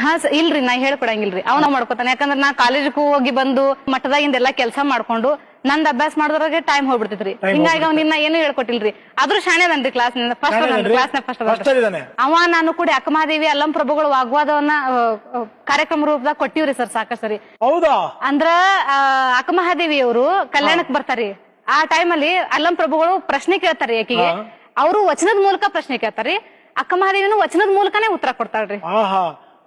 ಹಾ ಇಲ್ರಿ ನಾ ಹೇಳ್ಕೊಡಂಗಿಲ್ರಿ. ಅವನ ಮಾಡ್ಕೊತಾನೆ. ಯಾಕಂದ್ರ ನಾ ಕಾಲೇಜ್ಗೂ ಹೋಗಿ ಬಂದು ಮಠದಾಗಿಂದ ಎಲ್ಲಾ ಕೆಲಸ ಮಾಡ್ಕೊಂಡು ನಂದ್ ಅಭ್ಯಾಸ ಮಾಡಿದ್ರಾಗ ಟೈಮ್ ಹೋಗ್ಬಿಡ್ತೈತ್ರಿ. ಹಿಂಗಾಗಿ ಅವ್ನ ಇನ್ನ ಏನು ಹೇಳ್ಕೊಟ್ಟಿಲ್ರಿ. ಆದ್ರೂ ಶಾಣೆ ಅದನ್ರಿ ಕ್ಲಾಸ್ ಫಸ್ಟ್? Class first? ಅವ ನಾನು ಕೂಡ ಅಕ್ಕಮಹಾದೇವಿ ಅಲ್ಲಂ ಪ್ರಭುಗಳು ವಾಗ್ವಾದವನ್ನ ಕಾರ್ಯಕ್ರಮ ರೂಪದಾಗ ಕೊಟ್ಟಿವ್ರಿ ಸರ್ ಸಾಕಷ್ಟು ಸರಿ. ಹೌದಾ? ಅಂದ್ರ ಅಕ್ಕಮಹಾದೇವಿ ಅವರು ಕಲ್ಯಾಣಕ್ ಬರ್ತಾರಿ. ಆ ಟೈಮಲ್ಲಿ ಅಲ್ಲಂ ಪ್ರಭುಗಳು ಪ್ರಶ್ನೆ ಕೇಳ್ತಾರಿ ಆಕಿಗೆ ಅವರು ವಚನದ ಮೂಲಕ ಪ್ರಶ್ನೆ ಕೇಳ್ತಾರಿ. ಅಕ್ಕಮಹಾದೇವಿನೂ ವಚನದ ಮೂಲಕನೇ ಉತ್ತರ ಕೊಡ್ತಾಳ್ರಿ.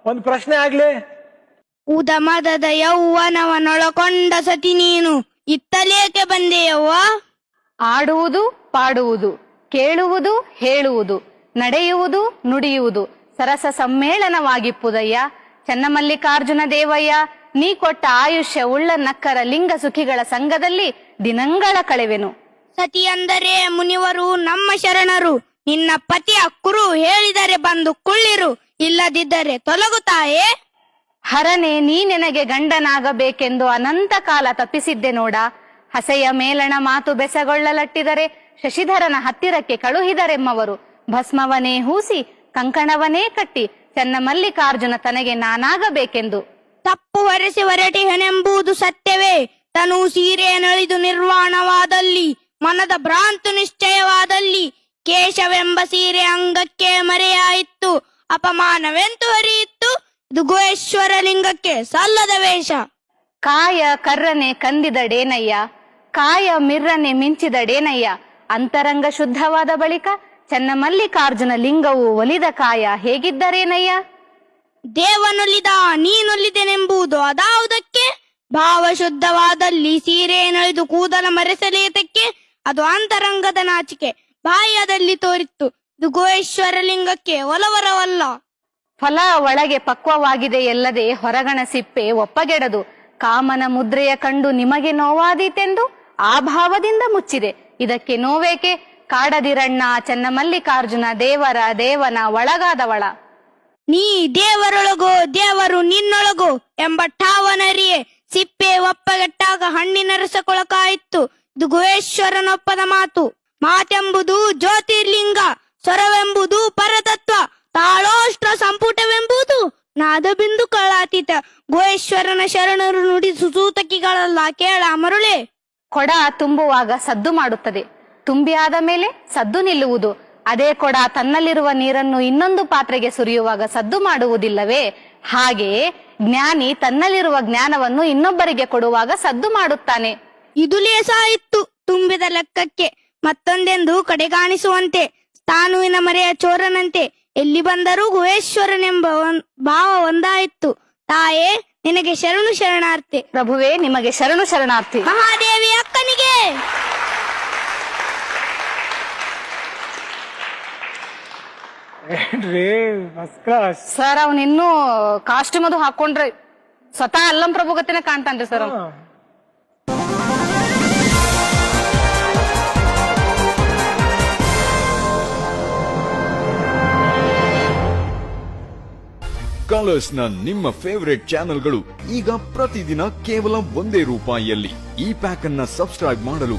ಒಂದ್ ಪ್ರಶ್ನೆ ಆಗ್ಲಿ. ಉದಮದದ ಯೌವನವನೊಳಕೊಂಡ ಸತಿ ನೀನು ಇತ್ತಲೇಕೆ ಬಂದೆಯವ್ವ ಆಡುವುದು ಪಾಡುವುದು ಕೇಳುವುದು ಹೇಳುವುದು ನಡೆಯುವುದು ನುಡಿಯುವುದು. ಸರಸ ಸಮ್ಮೇಳನವಾಗಿಪ್ಪುದಯ್ಯ ಚನ್ನಮಲ್ಲಿಕಾರ್ಜುನ ದೇವಯ್ಯ ನೀ ಕೊಟ್ಟ ಆಯುಷ್ಯ ಉಳ್ಳ ನಕ್ಕರ ಲಿಂಗ ಸುಖಿಗಳ ಸಂಘದಲ್ಲಿ ದಿನಂಗಳ ಕಳೆವೆನು. ಸತಿ ಅಂದರೆ ಮುನಿವರು ನಮ್ಮ ಶರಣರು ನಿನ್ನ ಪತಿ ಅಕ್ಕರು ಹೇಳಿದರೆ ಬಂದು ಕುಳ್ಳಿರು. ಇಲ್ಲದಿದ್ದರೆ ತೊಲಗುತ್ತಾಯೇ ಹರನೆ, ನೀ ನನಗೆ ಗಂಡನಾಗಬೇಕೆಂದು ಅನಂತ ಕಾಲ ತಪ್ಪಿಸಿದ್ದೆ ನೋಡ. ಹಸೆಯ ಮೇಲಣ ಮಾತು ಬೆಸಗೊಳ್ಳಲಟ್ಟಿದರೆ ಶಶಿಧರನ ಹತ್ತಿರಕ್ಕೆ ಕಳುಹಿದರೆಮ್ಮವರು. ಭಸ್ಮವನೇ ಹೂಸಿ, ಕಂಕಣವನೇ ಕಟ್ಟಿ ಚನ್ನಮಲ್ಲಿಕಾರ್ಜುನ ತನಗೆ ನಾನಾಗಬೇಕೆಂದು. ತಪ್ಪು ವರೆಸಿ ಹೊರಟಿಹನೆಂಬುದು ಸತ್ಯವೇ. ತನು ಸೀರೆಯನಳಿದು ನಿರ್ವಾಣವಾದಲ್ಲಿ, ಮನದ ಭ್ರಾಂತು ನಿಶ್ಚಯವಾದಲ್ಲಿ, ಕೇಶವೆಂಬ ಸೀರೆ ಅಂಗಕ್ಕೆ ಮರೆಯಾಯಿತ್ತು ಅಪಮಾನವೆಂತು ಹರಿಯಿತ್ತು ಇದು ಗುಹೇಶ್ವರ ಲಿಂಗಕ್ಕೆ ಸಲ್ಲದ ವೇಷ. ಕಾಯ ಕರ್ರನೆ ಕಂದಿದಡೇನಯ್ಯ ಕಾಯ ಮಿರ್ರನೆ ಮಿಂಚಿದಡೇನಯ್ಯ ಅಂತರಂಗ ಶುದ್ಧವಾದ ಬಳಿಕ ಚನ್ನಮಲ್ಲಿಕಾರ್ಜುನ ಲಿಂಗವು ಒಲಿದ ಕಾಯ ಹೇಗಿದ್ದರೇನಯ್ಯ ದೇವನೊಲಿದ ನೀನೊಲಿದೆನೆಂಬುದು ಅದಾವುದಕ್ಕೆ? ಭಾವ ಶುದ್ಧವಾದಲ್ಲಿ ಸೀರೆಯನಳಿದು ಕೂದಲ ಮರೆಸಲೇತಕ್ಕೆ? ಅದು ಅಂತರಂಗದ ನಾಚಿಕೆ ಬಾಯದಲ್ಲಿ ತೋರಿತ್ತು. ಲಿಂಗಕ್ಕೆ ಒಲವರವಲ್ಲ ಫಲ ಒಳಗೆ ಪಕ್ವವಾಗಿದೆ ಎಲ್ಲದೆ ಹೊರಗಣ ಸಿಪ್ಪೆ ಒಪ್ಪಗೆಡದು. ಕಾಮನ ಮುದ್ರೆಯ ಕಂಡು ನಿಮಗೆ ನೋವಾದೀತೆಂದು ಆ ಭಾವದಿಂದ ಮುಚ್ಚಿದೆ. ಇದಕ್ಕೆ ನೋವೇಕೆ? ಕಾಡದಿರಣ್ಣ ಚನ್ನಮಲ್ಲಿಕಾರ್ಜುನ ದೇವರ ದೇವನ ಒಳಗಾದವಳ. ನೀ ದೇವರೊಳಗೋ ದೇವರು ನಿನ್ನೊಳಗೋ ಎಂಬ ಠಾವನರಿಯೇ ಸಿಪ್ಪೆ ಒಪ್ಪಗೆಟ್ಟಾಗ ಹಣ್ಣಿನ ರಸಕೊಳಕಾಯಿತು ಇದು ಗುಹೇಶ್ವರನೊಪ್ಪದ ಮಾತು. ಮಾತೆಂಬುದು ಜ್ಯೋತಿರ್ಲಿಂಗ. ಸ್ವರವೆಂಬುದು ಪರತತ್ವ. ತಾಳೋಷ್ಟ್ರ ಸಂಪುಟವೆಂಬುದು ನಾದಬಿಂದು ಕಳಾತೀತ. ಗೋಯೇಶ್ವರನ ಶರಣರು ನುಡಿ ಸುಸೂತಕಿಗಳಲ್ಲ ಕೇಳ ಮರುಳೆ. ಕೊಡ ತುಂಬುವಾಗ ಸದ್ದು ಮಾಡುತ್ತದೆ. ತುಂಬಿ ಆದ ಮೇಲೆ ಸದ್ದು ನಿಲ್ಲುವುದು. ಅದೇ ಕೊಡ ತನ್ನಲ್ಲಿರುವ ನೀರನ್ನು ಇನ್ನೊಂದು ಪಾತ್ರೆಗೆ ಸುರಿಯುವಾಗ ಸದ್ದು ಮಾಡುವುದಿಲ್ಲವೇ? ಹಾಗೆಯೇ ಜ್ಞಾನಿ ತನ್ನಲ್ಲಿರುವ ಜ್ಞಾನವನ್ನು ಇನ್ನೊಬ್ಬರಿಗೆ ಕೊಡುವಾಗ ಸದ್ದು ಮಾಡುತ್ತಾನೆ. ಇದು ಲೇಸಾಯಿತ್ತು ತುಂಬಿದ ಲೆಕ್ಕಕ್ಕೆ. ಮತ್ತೊಂದೆಂದು ಕಡೆಗಾಣಿಸುವಂತೆ. ಸ್ಥಾನುವಿನ ಮರೆಯ ಚೋರನಂತೆ ಎಲ್ಲಿ ಬಂದರೂ ಗುಹೇಶ್ವರನೆಂಬ ಒಂದ್- ಭಾವ ಒಂದಾಯಿತು ತಾಯೇ ನಿನಗೆ ಶರಣು ಶರಣಾರ್ಥಿ ಪ್ರಭುವೇ ನಿಮಗೆ ಶರಣು ಶರಣಾರ್ಥಿ ಮಹಾದೇವಿ ಅಕ್ಕನಿಗೆ! ಸರ್ ಅವ್ನ ಇನ್ನೂ ಕಾಸ್ಟ್ಯೂಮ್ ಅದು ಹಾಕೊಂಡ್ರೆ ಸ್ವತಃ ಅಲ್ಲಂ ಪ್ರಭು ಗತಿನ ಕಾಣ್ತಾನ್ರಿ ಸರ್ ಅವ್ನು. ಕಲರ್ಸ್ನ ನಿಮ್ಮ ಫೇವರೆಟ್ ಚಾನೆಲ್ಗಳು ಈಗ ಪ್ರತಿದಿನ ಕೇವಲ ಒಂದೇ ರೂಪಾಯಿಯಲ್ಲಿ ಈ ಪ್ಯಾಕ್ ಅನ್ನ ಸಬ್ಸ್ಕ್ರೈಬ್ ಮಾಡಲು